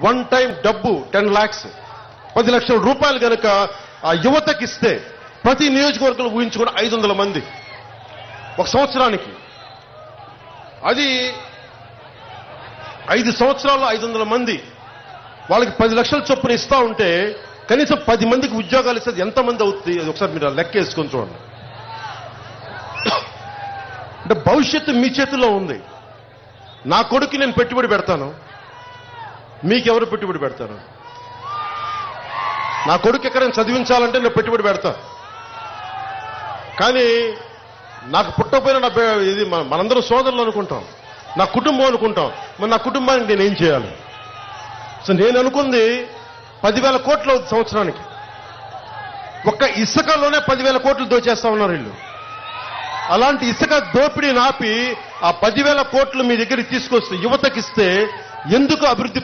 One time డబ్బు ten lakhs పది లక్షల రూపాయలు కనుక ఆ యువతకి ఇస్తే ప్రతి నియోజకవర్గంలో ఊహించుకున్న ఐదు వందల మంది. ఒక సంవత్సరానికి. అది ఐదు సంవత్సరాల్లో ఐదు వందల మంది. వాళ్ళకి పది లక్షల చొప్పున ఇస్తా ఉంటే కనీసం పది మందికి ఉద్యోగాలు ఇస్తే ఎంతమంది అవుతుంది? అది ఒకసారి మీరు లెక్క వేసుకొని చూడండి. అంటే భవిష్యత్తు మీ చేతుల్లో ఉంది. నా కొడుకు నేను పెట్టుబడి పెడతాను. మీకెవరు పెట్టుబడి పెడతారు? నా కొడుకు ఎక్కడైనా చదివించాలంటే నేను పెట్టుబడి పెడతా. కానీ నాకు పుట్టకపోయినా నా ఇది మనందరం సోదరులు అనుకుంటాం. నా కుటుంబం అనుకుంటాం. మరి నా కుటుంబానికి నేను ఏం చేయాలి? సో నేను అనుకుంది పదివేల కోట్లు అవుతుంది సంవత్సరానికి. ఒక్క ఇసుకలోనే పదివేల కోట్లు దోచేస్తా ఉన్నారు వీళ్ళు. అలాంటి ఇసుక దోపిడీని ఆపి ఆ పదివేల కోట్లు మీ దగ్గరికి తీసుకొస్తే యువతకిస్తే ఎందుకు అభివృద్ధి